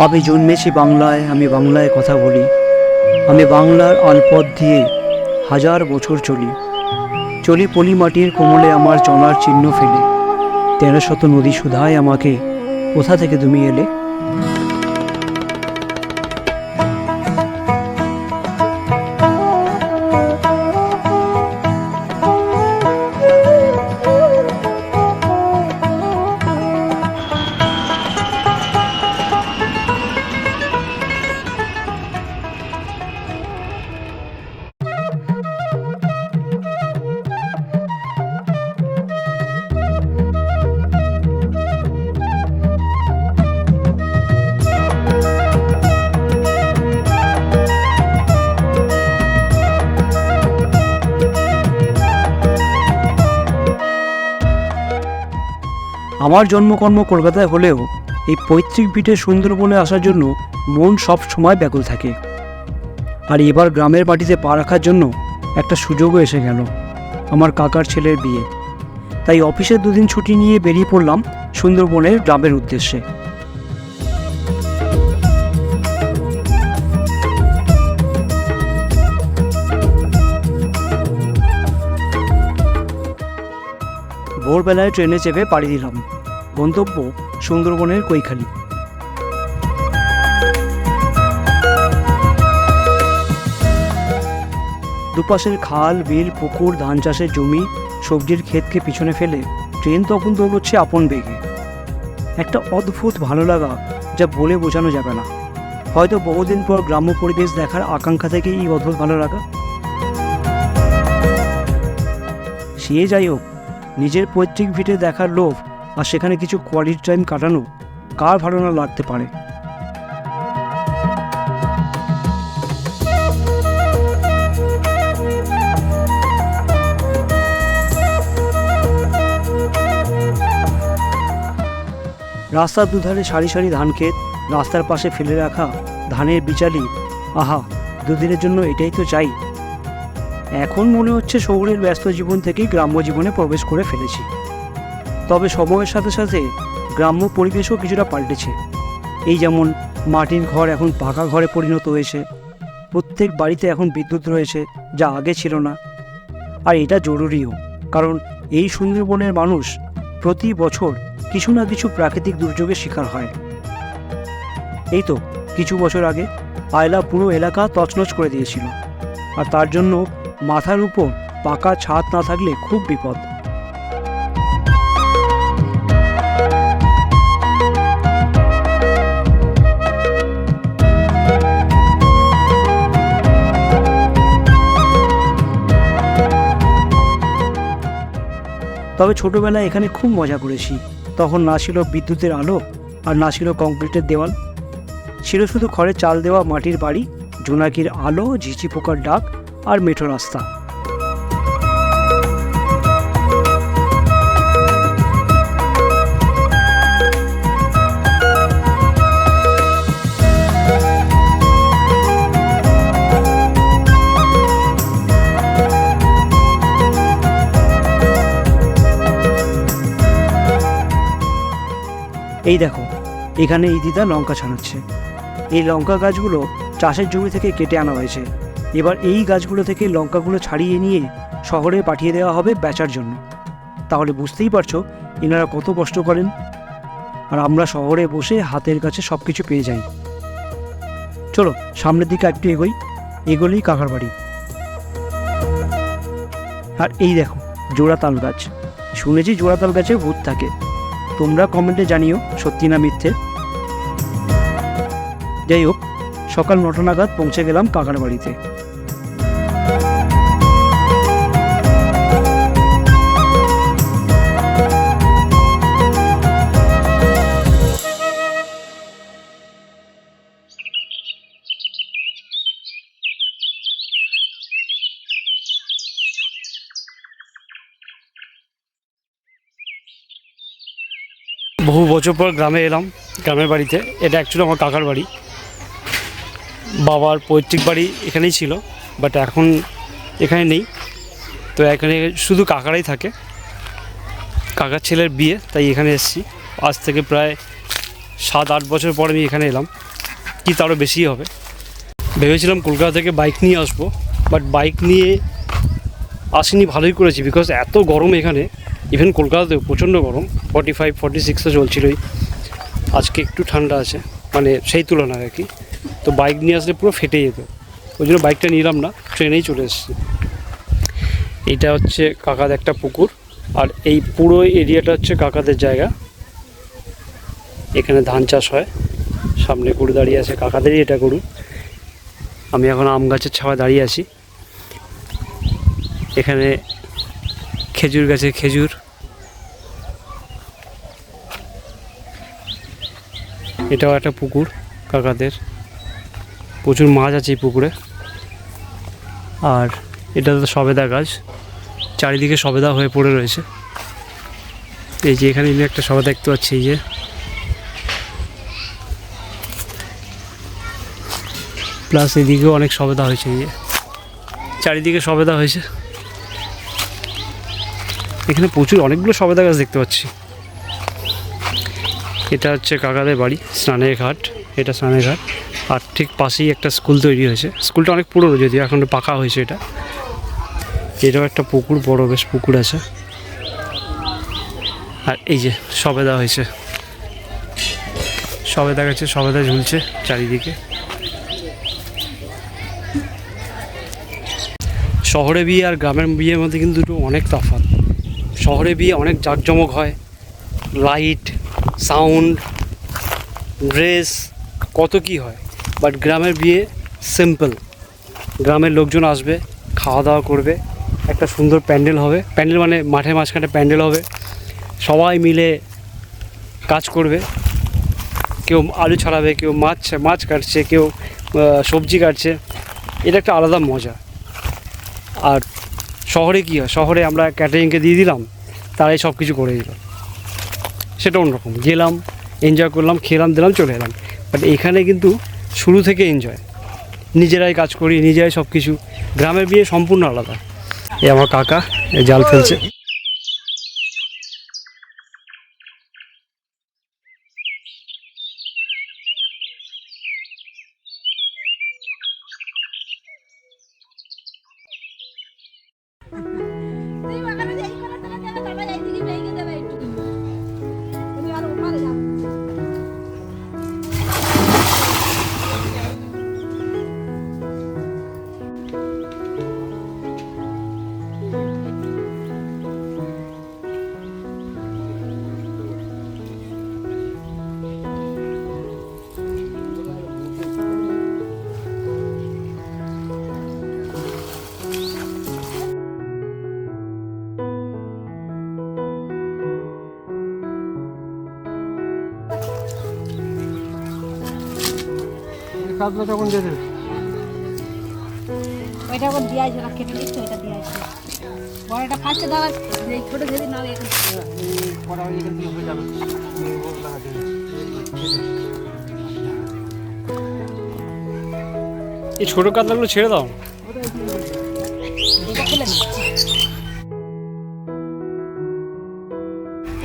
আমি জন্মেছি বাংলায় আমি বাংলায় কথা বলি। আমি বাংলার আলপথ দিয়ে হাজার বছর চলি। চলি পলি মাটির কোমলে আমার চলার চিহ্ন ফেলে। তেরো শত নদী সুধায় আমাকে কোথা থেকে তুমি এলে? আমার জন্মকর্ম কলকাতায় হলেও এই পৈতৃক পিঠে সুন্দরবনে আসার জন্য মন সব সময় ব্যাকুল থাকে। আর এবার গ্রামের বাড়িতে পা রাখার জন্য একটা সুযোগও এসে গেল, আমার কাকার ছেলের বিয়ে। তাই অফিসের দুদিন ছুটি নিয়ে বেরিয়ে পড়লাম সুন্দরবনের গ্রামের উদ্দেশ্যে। ভোরবেলায় ট্রেনে চেপে পাড়ি দিলাম। গন্তব্য সুন্দরবনের কৈখালি। দুপাশের খাল, বিল, পুকুর, ধান চাষের জমি, সবজির ক্ষেতকে পিছনে ফেলে ট্রেন তখন দৌড়চ্ছে আপন বেগে। একটা অদ্ভুত ভালো লাগা যা বলে বোঝানো যাবে না। হয়তো বহুদিন পর গ্রাম্য পরিবেশ দেখার আকাঙ্ক্ষা থেকে এই অদ্ভুত ভালো লাগা। সে যাই হোক নিজের পৈতৃক ভিটে দেখার লোভ আর সেখানে কিছু কোয়ালিটি টাইম কাটানো কার ভালো না লাগতে পারে? রাস্তার দুধারে সারি সারি ধান ক্ষেত, রাস্তার পাশে ফেলে রাখা ধানের বিচালি। আহা, দুদিনের জন্য এটাই তো চাই। এখন মনে হচ্ছে শহরের ব্যস্ত জীবন থেকে গ্রাম্য জীবনে প্রবেশ করে ফেলেছি। তবে সময়ের সাথে সাথে গ্রাম্য পরিবেশও কিছুটা পাল্টেছে। এই যেমন মাটির ঘর এখন পাকা ঘরে পরিণত হয়েছে, প্রত্যেক বাড়িতে এখন বিদ্যুৎ রয়েছে যা আগে ছিল না। আর এটা জরুরিও, কারণ এই সুন্দরবনের মানুষ প্রতি বছর কিছু না কিছু প্রাকৃতিক দুর্যোগের শিকার হয়। এই তো, কিছু বছর আগে আয়লা পুরো এলাকা তছনছ করে দিয়েছিল। আর তার জন্য মাথার উপর পাকা ছাদ না থাকলে খুব বিপদ। তবে ছোটবেলায় এখানে খুব মজা করেছি। তখন না ছিল বিদ্যুতের আলো আর না ছিল কংক্রিটের দেওয়াল। ছিল শুধু খড়ের চাল দেওয়া মাটির বাড়ি, জোনাকির আলো, ঝিঝি পোকার ডাক আর মেঠো রাস্তা। এই দেখো, এখানে এই দিদা লঙ্কা ছাড়াচ্ছে এই লঙ্কা গাছগুলো চাষের জমি থেকে কেটে আনা হয়েছে। এবার এই গাছগুলো থেকে লঙ্কাগুলো ছাড়িয়ে নিয়ে শহরে পাঠিয়ে দেওয়া হবে বেচার জন্য। তাহলে বুঝতেই পারছ এনারা কত কষ্ট করেন। আর আমরা শহরে বসে হাতের কাছে সব কিছু পেয়ে যাই। চলো, সামনের দিকে একটু এগোই। এগোলেই কাকার বাড়ি। আর এই দেখো জোড়া তাল গাছ। শুনেছি জোড়া তাল গাছে ভূত থাকে। তোমরা কমেন্টে জানিও, সত্যি না মিথ্যে? যাই হোক, সকাল নটা নাগাদ পৌঁছে গেলাম কাকার বাড়িতে। বহু বছর পর গ্রামে এলাম, গ্রামের বাড়িতে। এটা অ্যাকচুয়ালি আমার কাকার বাড়ি। বাবার পৈতৃক বাড়ি এখানেই ছিল বাট এখন এখানে নেই। তো এখানে শুধু কাকারাই থাকে। কাকার ছেলের বিয়ে, তাই এখানে এসেছি। আজ থেকে প্রায় সাত, আট বছর পর আমি এখানে এলাম। কি তারও বেশি হবে। ভেবেছিলাম কলকাতা থেকে বাইক নিয়ে আসব বাট বাইক নিয়ে আসিনি ভালোই করেছি বিকজ এত গরম এখানে। ইভেন কলকাতাতেও প্রচণ্ড গরম ফর্টি ফাইভ ফর্টি সিক্সে চলছিলই। আজকে একটু ঠান্ডা আছে মানে সেই তুলনায় আর কি। তো বাইক নিয়ে আসলে পুরো ফেটে যেত। ওই জন্য বাইকটা নিলাম না, ট্রেনেই চলে এসেছি। এটা হচ্ছে কাকাদের একটা পুকুর, আর এই পুরো এরিয়াটা হচ্ছে কাকাদের জায়গা। এখানে ধান চাষ হয়, সামনে গরু দাঁড়িয়ে আছে, কাকাদেরই এটা গরু। আমি এখন আম গাছের ছাওয়া দাঁড়িয়ে আছি। এখানে খেজুর গাছে খেজুর। এটাও একটা পুকুর কাকাদের। প্রচুর মাছ আছে এই পুকুরে। আর এটা তো সবেদা গাছ, চারিদিকে সবেদা হয়ে পড়ে রয়েছে। এই যে এখানে একটা সবেদা দেখতে পাচ্ছি, এই যে। প্লাস এদিকেও অনেক সবেদা হয়েছে, এই যে। চারিদিকে সবেদা হয়েছে। এখানে প্রচুর অনেকগুলো সবেদা গাছ দেখতে পাচ্ছি। এটা হচ্ছে কাকাদের বাড়ি, স্নানের ঘাট, এটা স্নানের ঘাট। আর ঠিক পাশেই একটা স্কুল তৈরি হয়েছে। স্কুলটা অনেক পুরনো যদিও, এখন পাকা হয়েছে এটা। এটাও একটা পুকুর, বড় বেশ পুকুর আছে। আর এই যে সবেদা হয়েছে। সবেদা গাছে সবেদা ঝুলছে চারিদিকে। শহরে বিয়ে আর গ্রামের বিয়ের মধ্যে কিন্তু দুটো অনেক তফাৎ। শহরে বিয়ে অনেক জাঁকজমক হয়। লাইট সাউন্ড ড্রেস কত কি হয়। বাট গ্রামের বিয়ে সিম্পল গ্রামের লোকজন আসবে, খাওয়া দাওয়া করবে, একটা সুন্দর প্যান্ডেল হবে। প্যান্ডেল মানে মাঠের মাঝখানে প্যান্ডেল হবে। সবাই মিলে কাজ করবে। কেউ আলু ছাড়াবে, কেউ মাছ মাছ কাটছে, কেউ সবজি কাটছে। এটা একটা আলাদা মজা। আর শহরে কী হয়? শহরে আমরা ক্যাটারিংকে দিয়ে দিলাম। তারাই সব কিছু করে দিল। সেটা অন্যরকম। গেলাম এনজয় করলাম, খেলাম, দিলাম, চলে এলাম। বাট এখানে কিন্তু শুরু থেকে এনজয় নিজেরাই কাজ করি, নিজেরাই সব কিছু গ্রামের বিয়ে সম্পূর্ণ আলাদা। এ আমার কাকা, এই জাল ফেলছে। কাজটা তখন যেতে ওইটা এখন দিয়ে আসবে কেটে দিচ্ছে ওইটা দিয়ে আসবে। বড়টা ফার্স্টে দেওয়া এই ছোট যদি না এখন এই ছোটো কাতলাগুলো ছেড়ে দাও।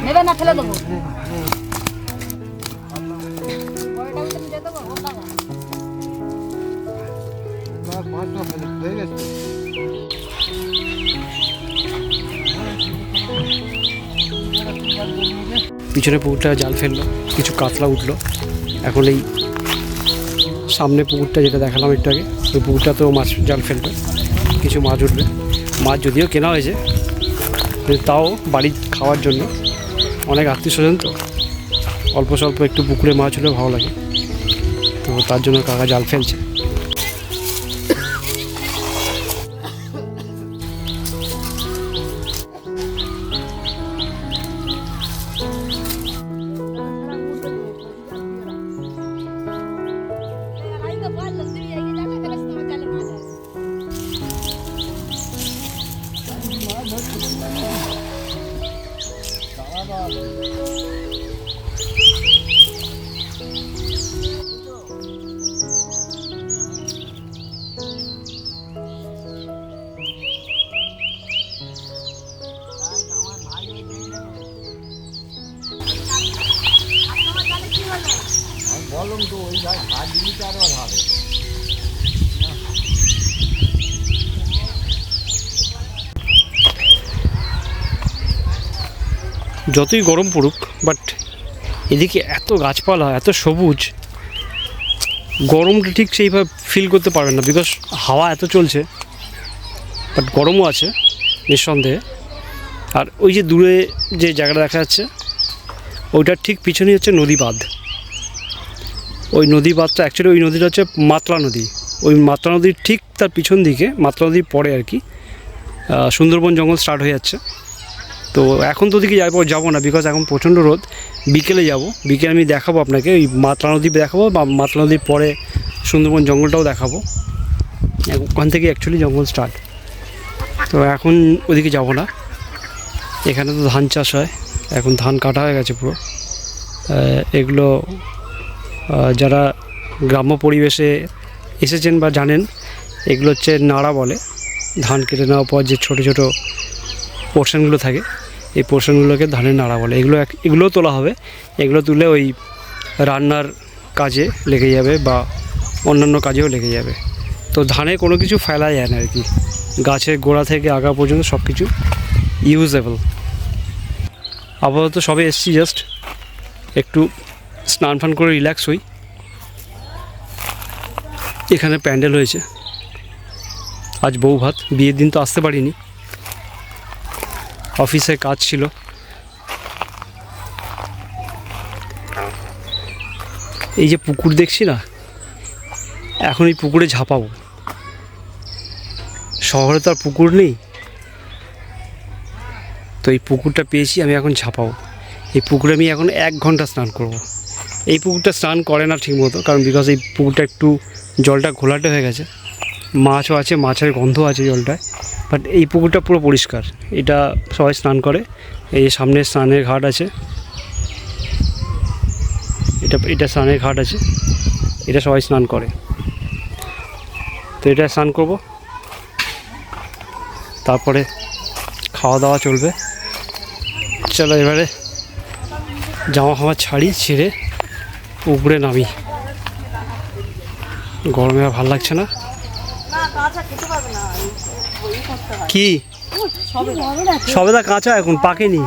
নেবে না ফেলে দেবো। পিছনে পুকুরটা জাল ফেলল, কিছু কাতলা উঠল। এখন এই সামনে পুকুরটা যেটা দেখালাম একটু আগে, ওই পুকুরটাতেও মাছ জাল ফেলবে, কিছু মাছ উঠবে। মাছ যদিও কেনা হয়েছে তাও বাড়ি খাওয়ার জন্য। অনেক আত্মীয় স্বজন তো, অল্প স্বল্প একটু পুকুরে মাছ হলে ভালো লাগে। তো তার জন্য কাকা জাল ফেলছে। যতই গরম পড়ুক বাট এদিকে এত গাছপালা, এত সবুজ, গরমটা ঠিক সেইভাবে ফিল করতে পারবেন না বিকজ হাওয়া এত চলছে বাট গরমও আছে, নিঃসন্দেহে। আর ওই যে দূরে যে জায়গাটা দেখা যাচ্ছে, ওইটার ঠিক পিছনেই হচ্ছে নদী বাঁধ ওই নদী বাঁধটা অ্যাকচুয়ালি ওই নদীটা হচ্ছে মাতলা নদী। ওই মাতলা নদীর ঠিক তার পিছন দিকে মাতলা নদীর পরে আর কি সুন্দরবন জঙ্গল স্টার্ট হয়ে যাচ্ছে। তো এখন তো ওদিকে যাব যাব না বিকজ এখন প্রচণ্ড রোদ। বিকেলে যাব। বিকেলে আমি দেখাবো আপনাকে, ওই মাতলা নদী দেখাবো বা মাতলা নদীর পরে সুন্দরবন জঙ্গলটাও দেখাবো। ওখান থেকে অ্যাকচুয়ালি জঙ্গল স্টার্ট তো এখন ওদিকে যাব না। এখানে তো ধান চাষ হয়। এখন ধান কাটা হয়ে গেছে পুরো। এগুলো যারা গ্রাম্য পরিবেশে এসেছেন বা জানেন, এগুলো হচ্ছে নাড়া বলে। ধান কেটে নেওয়ার পর যে ছোটো ছোটো পোর্শনগুলো থাকে এই পোর্শনগুলোকে ধানের নাড়া বলে। এগুলো এক- এগুলোও তোলা হবে। এগুলো তুলে ওই রান্নার কাজে লেগে যাবে বা অন্যান্য কাজেও লেগে যাবে। তো ধানে কোনো কিছু ফেলা যায় না আর কি। গাছের গোড়া থেকে আগা পর্যন্ত সব কিছু ইউজেবল আপাতত সবে এসছি জাস্ট একটু স্নান ফান করে রিল্যাক্স হই। এখানে প্যান্ডেল হয়েছে। আজ বউ ভাত। বিয়ের দিন তো আসতে পারিনি। অফিসে কাজ ছিল। এই যে পুকুর দেখছি না, এখন এই পুকুরে ঝাঁপাবো। শহরে তো আর পুকুর নেই। তো এই পুকুরটা পেয়েছি, আমি এখন ঝাঁপাবো। এই পুকুরে আমি এখন এক ঘণ্টা স্নান করব। এই পুকুরটা স্নান করে না ঠিকমতো, কারণ বিকজ এই পুকুরটা একটু জলটা ঘোলাটে হয়ে গেছে। মাছও আছে, মাছের গন্ধ আছে জলটায়। বাট এই পুকুরটা পুরো পরিষ্কার। এটা সবাই স্নান করে। এই সামনে স্নানের ঘাট আছে। এটা এটা স্নানের ঘাট আছে। এটা সবাই স্নান করে। তো এটা স্নান করব। তারপরে খাওয়া দাওয়া চলবে। চলো এবারে জামা ফামা ছাড়ি, ছিঁড়ে উপরে নামি। গরমে আর ভালো লাগছে না। কি? সবেদা কাঁচা এখন পাকেনি।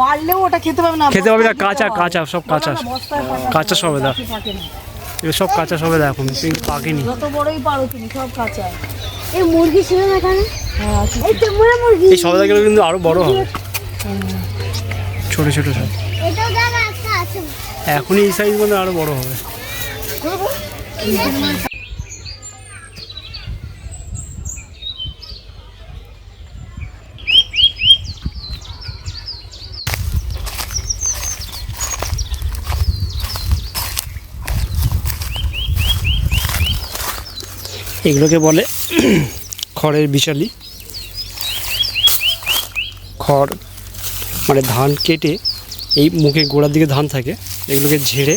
পারলেও ওটা খেতে পারবে না খেতে পারবি না কাঁচা কাঁচা সব কাঁচা। কাঁচা সবেদা সব কাঁচা সবেদা এখন কিন্তু পাকেনি। যত বড়ই পারো তুমি সব কাঁচা। এই মুরগি ছিল না এখানে? হ্যাঁ এই তো মুরা মুরগি? এই সবেদাগুলো কিন্তু আরও বড় হবে। ছোট ছোট সব এটাও জায়গা একটা আছে। এখনই এই সাইজ মানে আরও বড় হবে। এগুলোকে বলে খড়ের বিশালি। খড় মানে ধান কেটে এই মুখে গোড়ার দিকে ধান থাকে, এগুলোকে ঝেড়ে,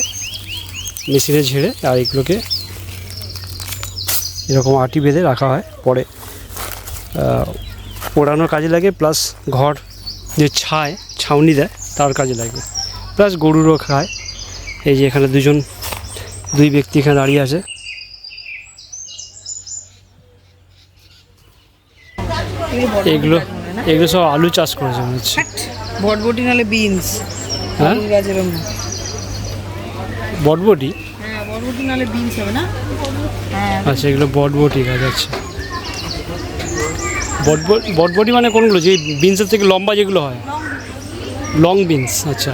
মেশিনে ঝেড়ে আর এগুলোকে এরকম আটি বেঁধে রাখা হয় পরে। পোড়ানোর কাজে লাগে প্লাস ঘর যে ছায়, ছাউনি দেয়, তার কাজে লাগে। প্লাস গরুরও খায়। এই যে এখানে দুজন, দুই ব্যক্তি এখানে দাঁড়িয়ে আছে। এগুলো এগুলো সব আলু চাষ করেছে মনে হচ্ছে। বটবটি নালে বিনস হ্যাঁ? বটবটি? হ্যাঁ বটবটি নালে বিনস হবে না? হ্যাঁ। আচ্ছা এগুলো বটবটি গাছ আছে। বটবট বটবটি মানে কোনগুলো? যে বিনসের থেকে লম্বা যেগুলো হয়? লং বিনস আচ্ছা।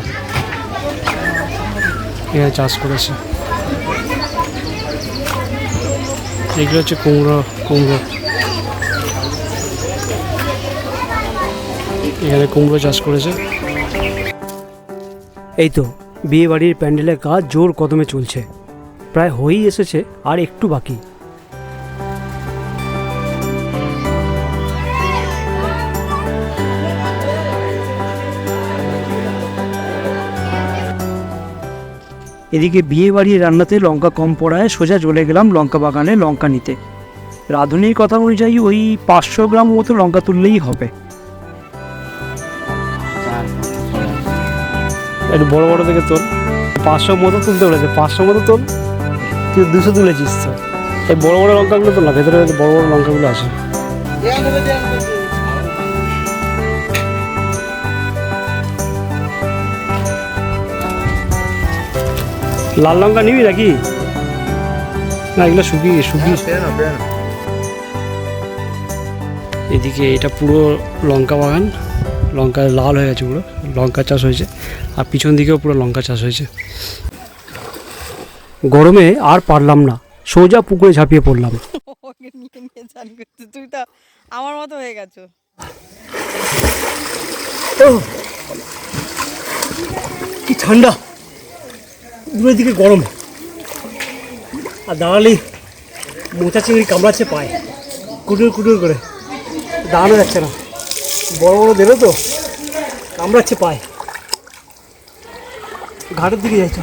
এখানে চাষ করেছে। এগুলো হচ্ছে কুমড়ো কুমড়ো। এখানে কুমড়ো চাষ করেছে। এই তো বিয়ে বাড়ির প্যান্ডেলের কাজ জোর কদমে চলছে। প্রায় হয়েই এসেছে, আর একটু বাকি। এদিকে বিয়ে বাড়ির রান্নাতে লঙ্কা কম পড়ায় সোজা চলে গেলাম লঙ্কা বাগানে লঙ্কা নিতে। রাঁধুনির কথা অনুযায়ী ওই পাঁচশো গ্রাম মতো লঙ্কা তুললেই হবে। একটু বড় বড় থেকে তোল। পাঁচশো মতো তুলতে বলেছে পাঁচশো মতো তোল। তুই দুশো তুলেছিস তো। এই বড় বড় লঙ্কাগুলো তো না ভেতরে বড় বড় লঙ্কাগুলো আছে। লাল লঙ্কা নিবি নাকি? না এগুলো শুকিয়ে শুকিয়ে। এদিকে এটা পুরো লঙ্কা বাগান। লঙ্কা লাল হয়ে গেছে পুরো লঙ্কা চাষ হয়েছে। আর পিছন দিকেও পুরো লঙ্কা চাষ হয়েছে। গরমে আর পারলাম না সোজা পুকুরে ঝাঁপিয়ে পড়লাম। তুই তো আমার মতো হয়ে গেছো। কি ঠান্ডা। দূরের দিকে গরম। আর দাঁড়ালেই মোচা চিংড়ি কামড়াচ্ছে পায়। কুটুর কুটুর করে। দাঁড়ানো যাচ্ছে না। বড় বড় দেবে তো? কামড়াচ্ছে পায়। ঘাটের দিকে যাচ্ছে।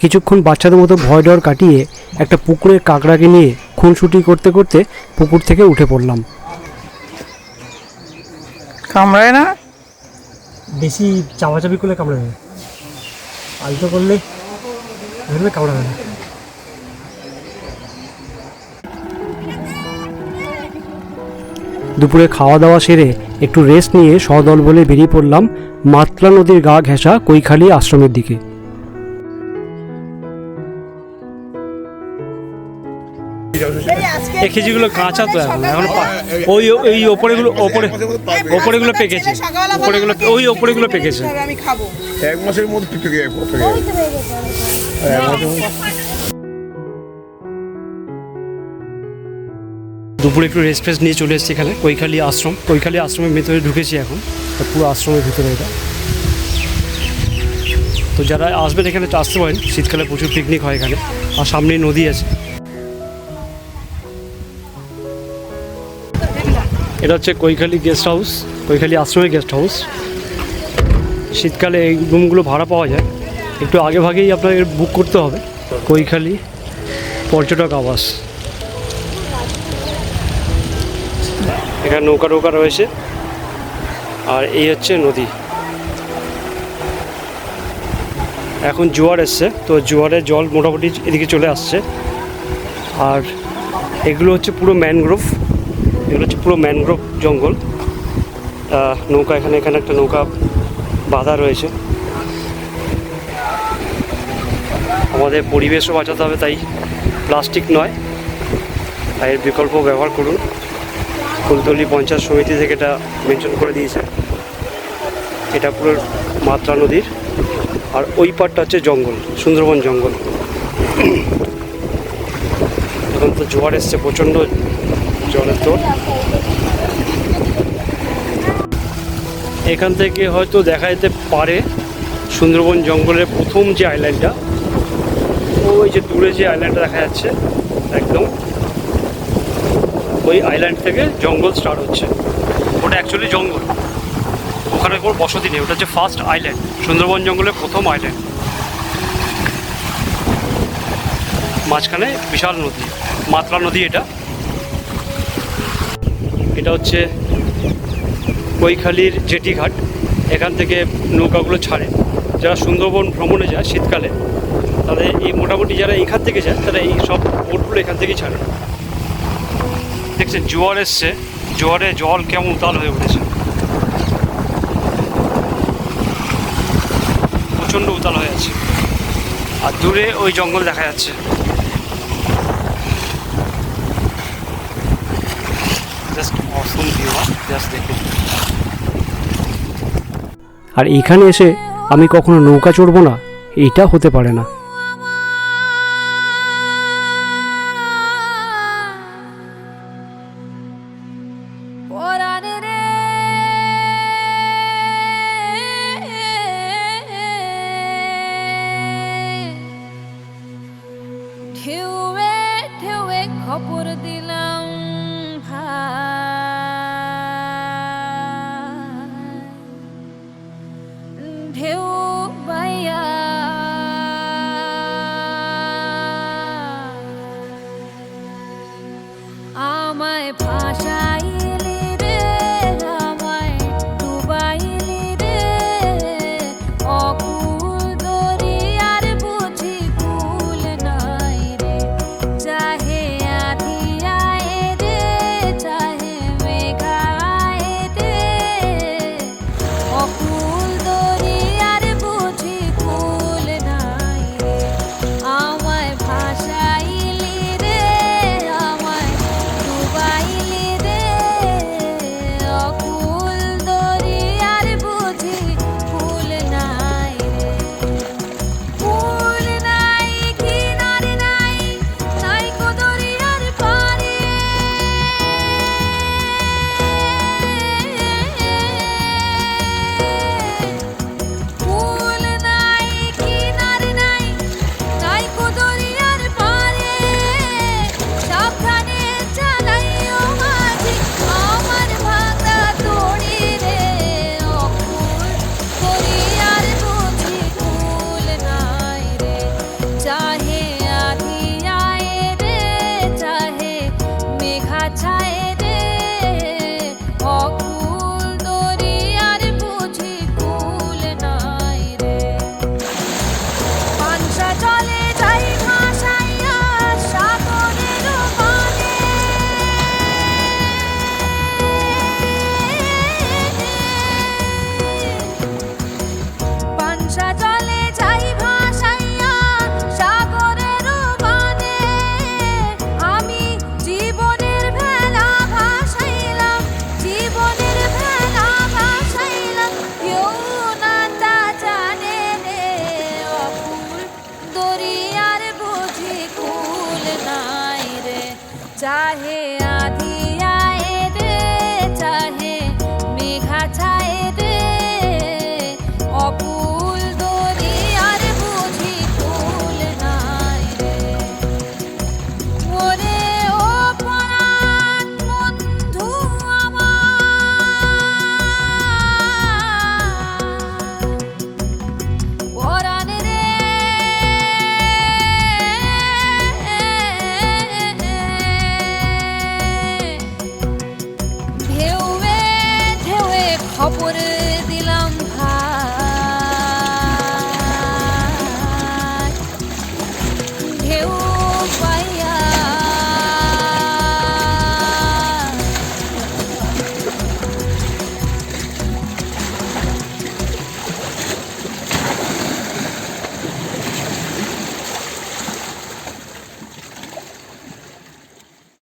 কিছুক্ষণ বাচ্চাদের মতো ভয় ডর কাটিয়ে একটা পুকুরের কাঁকড়াকে নিয়ে খুনসুটি করতে করতে পুকুর থেকে উঠে পড়লাম। কামড়ায় না? বেশি চাপাচাপি করলে কামড়াবে আলতো করলে ধরবে কামড়াবে না। দুপুরে খাওয়া দাওয়া সেরে একটু রেস্ট নিয়ে সদল বলে বেরিয়ে পড়লাম মাতলা নদীর গা ঘেঁষা কৈখালি আশ্রমের দিকে। এই খেজিগুলো কাঁচা তো এখন এখন ওই ওই ওপরেগুলো ওপরে ওপরেগুলো পেকেছে ওপরেগুলো ওই ওপরেগুলো পেকেছে। আমি খাব এক মাসের মধ্যে পেকে দুপুরে একটু রেস্ট ফেস্ট নিয়ে চলে এসেছি এখানে কৈখালি আশ্রম। কৈখালি আশ্রমের ভেতরে ঢুকেছি এখন তো পুরো আশ্রমের ভেতরে এটা। তো যারা আসবেন এখানে তো আসতে পারেন। শীতকালে প্রচুর পিকনিক হয় এখানে। আর সামনেই নদী আছে। এটা হচ্ছে কৈখালি গেস্ট হাউস কৈখালি আশ্রমের গেস্ট হাউস শীতকালে এই রুমগুলো ভাড়া পাওয়া যায়। একটু আগে ভাগেই আপনাকে বুক করতে হবে। কৈখালি পর্যটক আবাস। এখানে নৌকা নৌকা রয়েছে। আর এই হচ্ছে নদী। এখন জোয়ার এসছে, তো জোয়ারের জল মোটামুটি এদিকে চলে আসছে। আর এগুলো হচ্ছে পুরো ম্যানগ্রোভ পুরো ম্যানগ্রোভ জঙ্গল। নৌকা এখানে এখানে একটা নৌকা বাঁধা রয়েছে। আমাদের পরিবেশও বাঁচাতে হবে, তাই প্লাস্টিক নয়। তাই এর বিকল্প ব্যবহার করুন। ফুলতলি পঞ্চায়েত সমিতি থেকে এটা মেনশন করে দিয়েছে। এটা পুরো মাত্রা নদীর। আর ওই পারটা হচ্ছে জঙ্গল, সুন্দরবন জঙ্গল। এখন তো জোয়ার এসছে, প্রচণ্ড জলের তোর এখান থেকে হয়তো দেখা যেতে পারে সুন্দরবন জঙ্গলের প্রথম যে আইল্যান্ডটা ওই যে দূরে যে আইল্যান্ডটা দেখা যাচ্ছে, একদম। ওই আইল্যান্ড থেকে জঙ্গল স্টার্ট হচ্ছে। ওটা অ্যাকচুয়ালি জঙ্গল। ওখানে কোনো বসতি নেই, ওটা হচ্ছে ফার্স্ট আইল্যান্ড সুন্দরবন জঙ্গলের প্রথম আইল্যান্ড মাঝখানে বিশাল নদী, মাতলা নদী এটা। এটা হচ্ছে কৈখালির জেটি ঘাট, এখান থেকে নৌকাগুলো ছাড়ে। যারা সুন্দরবন ভ্রমণে যায় শীতকালে, তাদের এই মোটামুটি যারা এখান থেকে যায়, তারা এই সব বোটগুলো এখান থেকেই ছাড়ে। দেখছেন, জোয়ার এসছে। জোয়ারে জল কেমন উতাল হয়ে উঠেছে। প্রচণ্ড উতাল হয়ে আছে। আর দূরে ওই জঙ্গল দেখা যাচ্ছে। জাস্ট অসম দেখুন আর এখানে এসে আমি কখনো নৌকা চড়বো না এটা হতে পারে না।